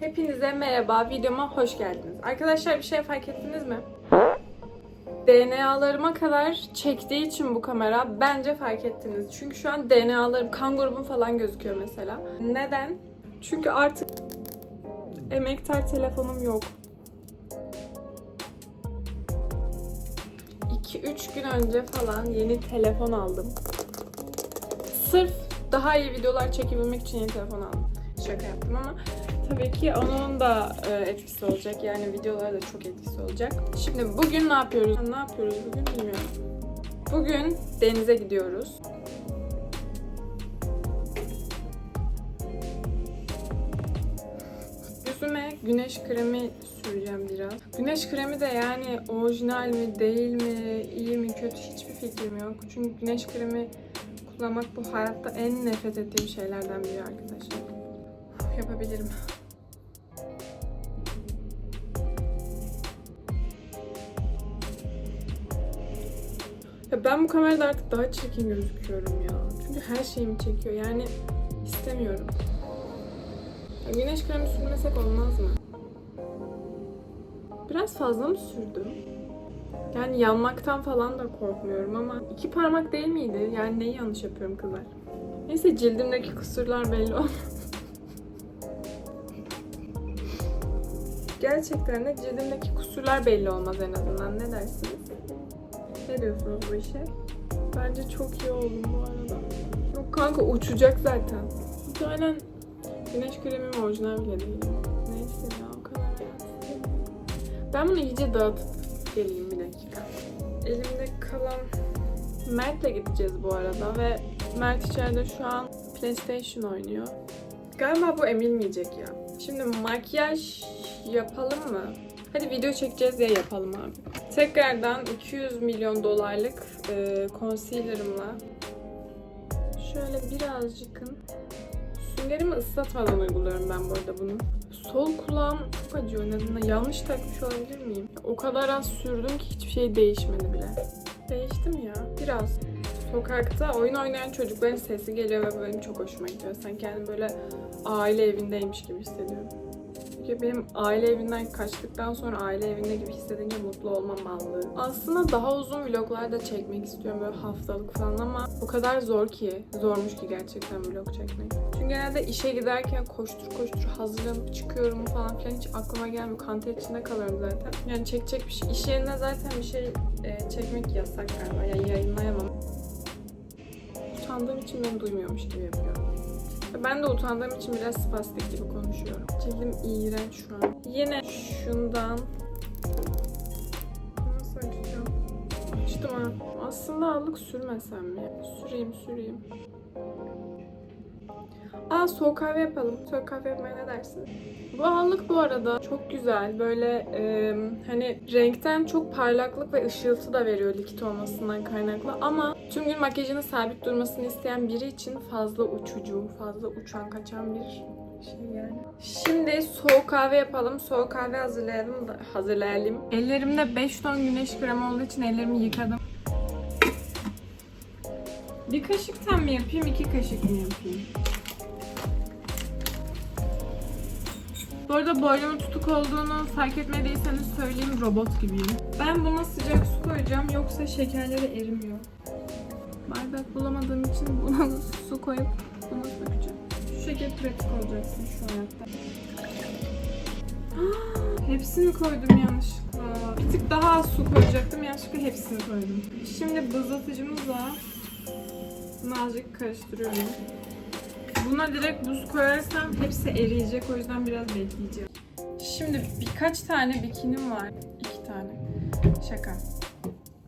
Hepinize merhaba, videoma hoş geldiniz. Arkadaşlar bir şey fark ettiniz mi? DNA'larıma kadar çektiği için bu kamera bence fark ettiniz. Çünkü şu an DNA'larım, kan grubum falan gözüküyor mesela. Neden? Çünkü artık emektar telefonum yok. 2-3 gün önce falan yeni telefon aldım. Sırf daha iyi videolar çekebilmek için yeni telefon aldım. Şaka yaptım ama tabii ki onun da e, etkisi olacak. Yani videolara da çok etkisi olacak. Şimdi bugün ne yapıyoruz? Ne yapıyoruz bugün bilmiyorum. Bugün denize gidiyoruz. Yüzüme güneş kremi süreceğim biraz. Güneş kremi de yani orijinal mi, değil mi, iyi mi, kötü hiçbir fikrim yok. Çünkü güneş kremi kullanmak bu hayatta en nefret ettiğim şeylerden biri arkadaşlar. Yapabilirim. Ya ben bu kamerada artık daha çirkin gözüküyorum ya. Çünkü her şeyimi çekiyor. Yani istemiyorum. Ya güneş kremi sürmesek olmaz mı? Biraz fazla mı sürdüm? Yani yanmaktan falan da korkmuyorum ama iki parmak değil miydi? Yani neyi yanlış yapıyorum kızlar? Neyse cildimdeki kusurlar belli olmaz. Gerçekten de cildimdeki kusurlar belli olmaz en azından. Ne dersiniz? Ne diyorsunuz bu işe? Bence çok iyi oldum bu arada. Yok kanka uçacak zaten. Muhtemelen güneş kremim orijinal bile değil. Neyse ya o kadar hayat. Ben bunu iyice dağıtıp geleyim bir dakika. Elimde kalan... Mert'le gideceğiz bu arada ve Mert içeride şu an PlayStation oynuyor. Galiba bu emilmeyecek ya. Şimdi makyaj yapalım mı? Hadi video çekeceğiz ya yapalım abi. Tekrardan 200 milyon dolarlık e, concealer'ımla şöyle birazcıkın süngerimi ıslatmadan uyguluyorum ben bu arada bunu. Sol kulağım çok acıyor nedeniyle. Yanlış takmış olabilir miyim? O kadar az sürdüm ki hiçbir şey değişmedi bile. Değiştim ya. Biraz. Sokakta oyun oynayan çocukların sesi geliyor ve benim çok hoşuma gidiyor. Sen kendimi böyle aile evindeymiş gibi hissediyorum. Çünkü benim aile evinden kaçtıktan sonra aile evinde gibi hissedince mutlu olmamalıyım. Aslında daha uzun vloglar da çekmek istiyorum böyle haftalık falan ama o kadar zor ki. Zormuş ki gerçekten vlog çekmek. Çünkü genelde işe giderken koştur koştur hazırlanıp çıkıyorum falan filan hiç aklıma gelmiyor. Kanter içinde kalıyorum zaten. Yani çekecek bir şey. İş yerinde zaten bir şey e, çekmek yasak galiba. Yani yayınlayamam. Utandığım için beni duymuyormuş gibi yapıyorum. Ben de utandığım için biraz spastik gibi konuşuyorum. Cildim iğrenç şu an. Yine şundan? Açtım ha. Aslında allık sürmesem mi? Süreyim süreyim. Aa soğuk kahve yapalım. Soğuk kahve yapmaya ne dersin? Bu allık bu arada çok güzel. Böyle e, hani renkten çok parlaklık ve ışıltı da veriyor likit olmasından kaynaklı. Ama tüm gün makyajının sabit durmasını isteyen biri için fazla uçucu, fazla uçan kaçan bir şey. Şimdi soğuk kahve yapalım. Soğuk kahve hazırlayalım hazırlayalım. Ellerimde 5 ton güneş kremi olduğu için ellerimi yıkadım. Bir kaşıktan mı yapayım, iki kaşık mı yapayım? Bu arada boynumun tutuk olduğunu fark etmediyseniz söyleyeyim robot gibiyim. Ben buna sıcak su koyacağım yoksa şekerleri erimiyor. Bardak bulamadığım için buna su koyup. Şekilde pratik olacaksın şu hayatta. Hepsini koydum yanlışlıkla. Bir tık daha az su koyacaktım. Yanlışlıkla hepsini koydum. Şimdi buzlatıcımızla bunu azıcık karıştırıyorum. Buna direkt buz koyarsam hepsi eriyecek. O yüzden biraz bekleyeceğim. Şimdi birkaç tane bikinim var. İki tane. Şaka.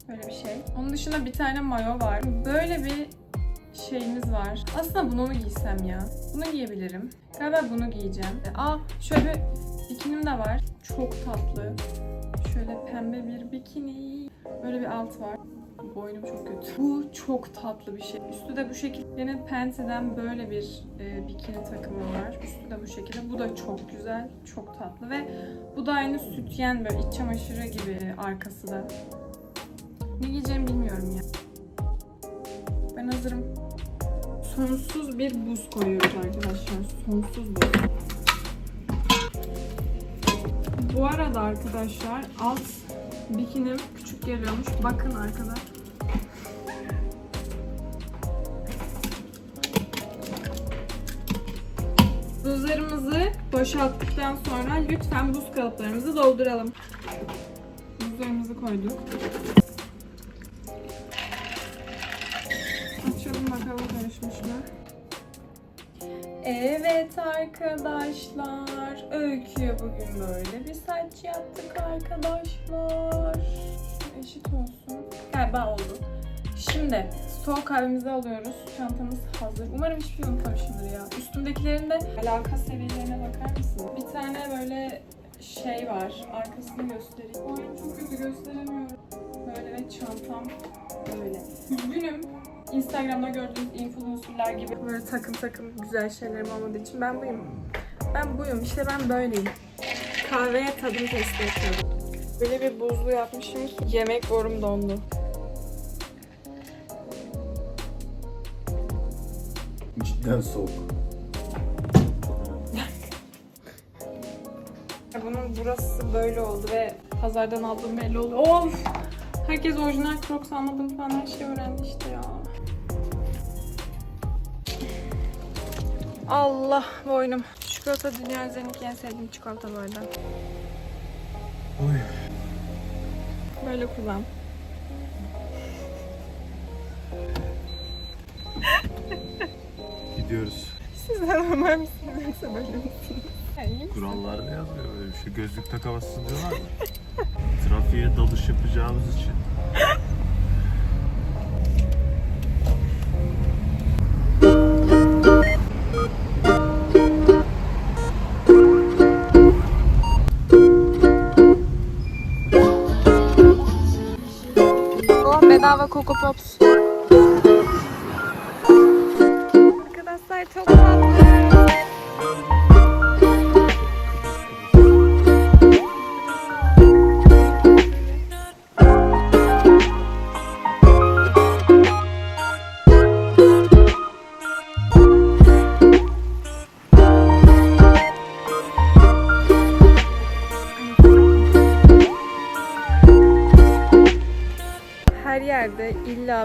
Böyle bir şey. Onun dışında bir tane mayo var. Böyle bir şeyimiz var. Aslında bunu mu giysem ya? Bunu giyebilirim. Galiba bunu giyeceğim. Aa şöyle bir bikinim de var. Çok tatlı. Şöyle pembe bir bikini. Böyle bir alt var. Boynum çok kötü. Bu çok tatlı bir şey. Üstü de bu şekilde. Yine Pente'den böyle bir e, bikini takımı var. Üstü de bu şekilde. Bu da çok güzel. Çok tatlı ve bu da aynı sütyen böyle iç çamaşırı gibi arkası da. Ne giyeceğimi bilmiyorum ya. Ben hazırım. Sonsuz bir buz koyuyoruz arkadaşlar. Sonsuz buz. Bu arada arkadaşlar alt bikinim küçük geliyormuş. Bakın arkada. Buzlarımızı boşalttıktan sonra lütfen buz kalıplarımızı dolduralım. Buzlarımızı koyduk. Mı? Evet arkadaşlar, Öykü'ye bugün böyle bir saç yaptık arkadaşlar. Eşit olsun. Galiba oldu. Şimdi soğuk kahvemizi alıyoruz. Çantamız hazır. Umarım hiçbir şey unutmamışımdır ya. Üstümdekilerin de alaka serilerine bakar mısın? Bir tane böyle şey var. Arkasını göstereyim. Umarım çok kötü gösteremiyorum. Böyle ve çantam böyle. Üzgünüm. Instagram'da gördüğünüz influencerlar gibi böyle takım takım güzel şeylerim olmadığı için ben buyum. Ben buyum. İşte ben böyleyim. Kahveye tadım testi yapıyorum. Böyle bir buzlu yapmışım ki yemek borum dondu. Cidden soğuk. Bunun burası böyle oldu ve pazardan aldığım belli oldu. Of! Herkes orijinal Crocs almadım falan her şeyi öğrendi işte Allah boynum. Çikolata dünya üzerindeki en sevdiğim çikolata bu arada. Oy. Böyle kullan. Gidiyoruz. Siz de normal misiniz yoksa böyle misiniz? Ya iyi misin? Kurallarda yazmıyor böyle bir şey. Gözlük takamazsın diyorlar mı? Trafiğe dalış yapacağımız için. Bedava Coco Pops. Arkadaşlar çok tatlı.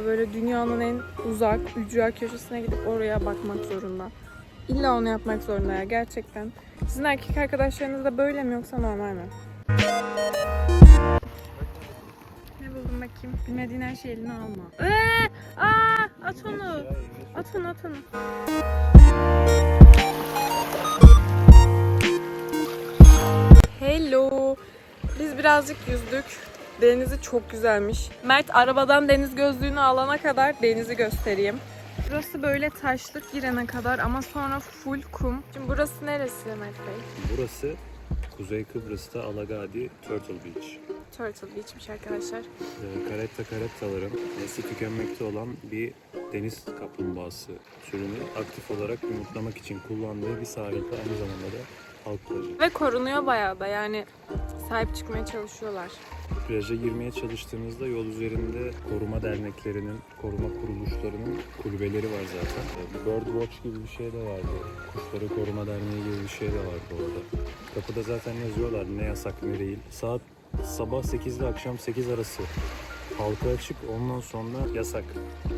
Böyle dünyanın en uzak, ücra köşesine gidip oraya bakmak zorunda. İlla onu yapmak zorunda ya gerçekten. Sizin erkek arkadaşlarınız da böyle mi yoksa normal mi? Ne buldum bakayım? Bilmediğin her şeyi eline alma. Ee, aa, at onu. At onu, at onu. Hello. Biz birazcık yüzdük. Denizi çok güzelmiş. Mert arabadan deniz gözlüğünü alana kadar denizi göstereyim. Burası böyle taşlık girene kadar ama sonra full kum. Şimdi burası neresi Mert Bey? Burası Kuzey Kıbrıs'ta Alagadi Turtle Beach. Turtle Beach'miş arkadaşlar. Ee, Caretta carettaların nesli tükenmekte olan bir deniz kaplumbağası türünü aktif olarak yumurtlamak için kullandığı bir sahilde aynı zamanda da halk plajı. Ve korunuyor bayağı da yani sahip çıkmaya çalışıyorlar. Plaja girmeye çalıştığınızda yol üzerinde koruma derneklerinin, koruma kuruluşlarının kulübeleri var zaten. Ee, Bird Watch gibi bir şey de vardı. Kuşları Koruma Derneği gibi bir şey de vardı orada. Kapıda zaten yazıyorlar ne yasak ne değil. Saat sabah 8 ile akşam 8 arası halka açık ondan sonra yasak.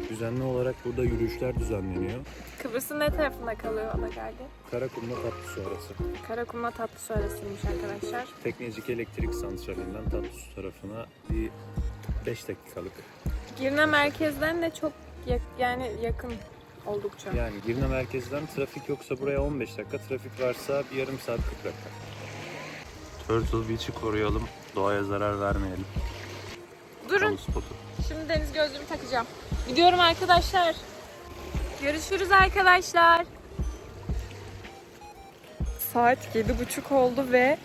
Düzenli olarak burada yürüyüşler düzenleniyor. Kıbrıs'ın ne tarafında kalıyor Alagadi? Karakum'la Tatlısu arası. Karakum'la Tatlısu arasıymış arkadaşlar. Teknecik Elektrik Santrali'nden Tatlısu tarafına bir 5 dakikalık Girne merkezden de çok yak- yani yakın oldukça. Yani Girne merkezden trafik yoksa buraya 15 dakika, trafik varsa bir yarım saat 40 dakika. Turtle Beach'i koruyalım, doğaya zarar vermeyelim. Durun. Şimdi deniz gözlüğümü takacağım. Gidiyorum arkadaşlar. Görüşürüz arkadaşlar. Saat yedi buçuk oldu ve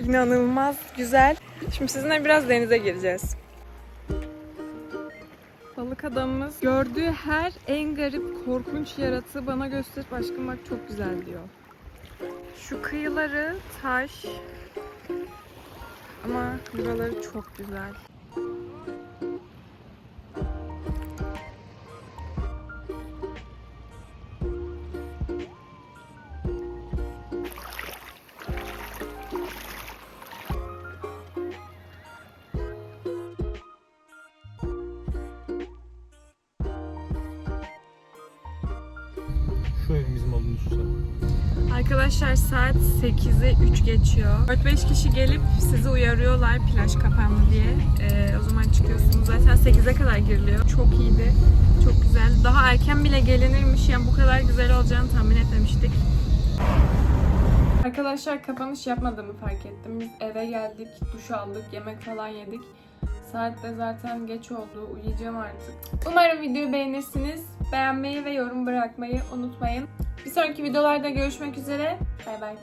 inanılmaz güzel. Şimdi sizinle biraz denize gireceğiz. Balık adamımız gördüğü her en garip korkunç yaratığı bana gösterip aşkım bak çok güzel diyor. Şu kıyıları taş ama buraları çok güzel. Şu evimizin olduğunu düşünsene. Arkadaşlar saat 8'i 3 geçiyor. 4-5 kişi gelip sizi uyarıyorlar plaj kapandı diye. Ee, o zaman çıkıyorsunuz. Zaten 8'e kadar giriliyor. Çok iyiydi. Çok güzel. Daha erken bile gelinirmiş. Yani bu kadar güzel olacağını tahmin etmemiştik. Arkadaşlar kapanış yapmadığımı fark ettim. Biz eve geldik, duş aldık, yemek falan yedik. Saat de zaten geç oldu. Uyuyacağım artık. Umarım videoyu beğenirsiniz. Beğenmeyi ve yorum bırakmayı unutmayın. Bir sonraki videolarda görüşmek üzere. Bay bay.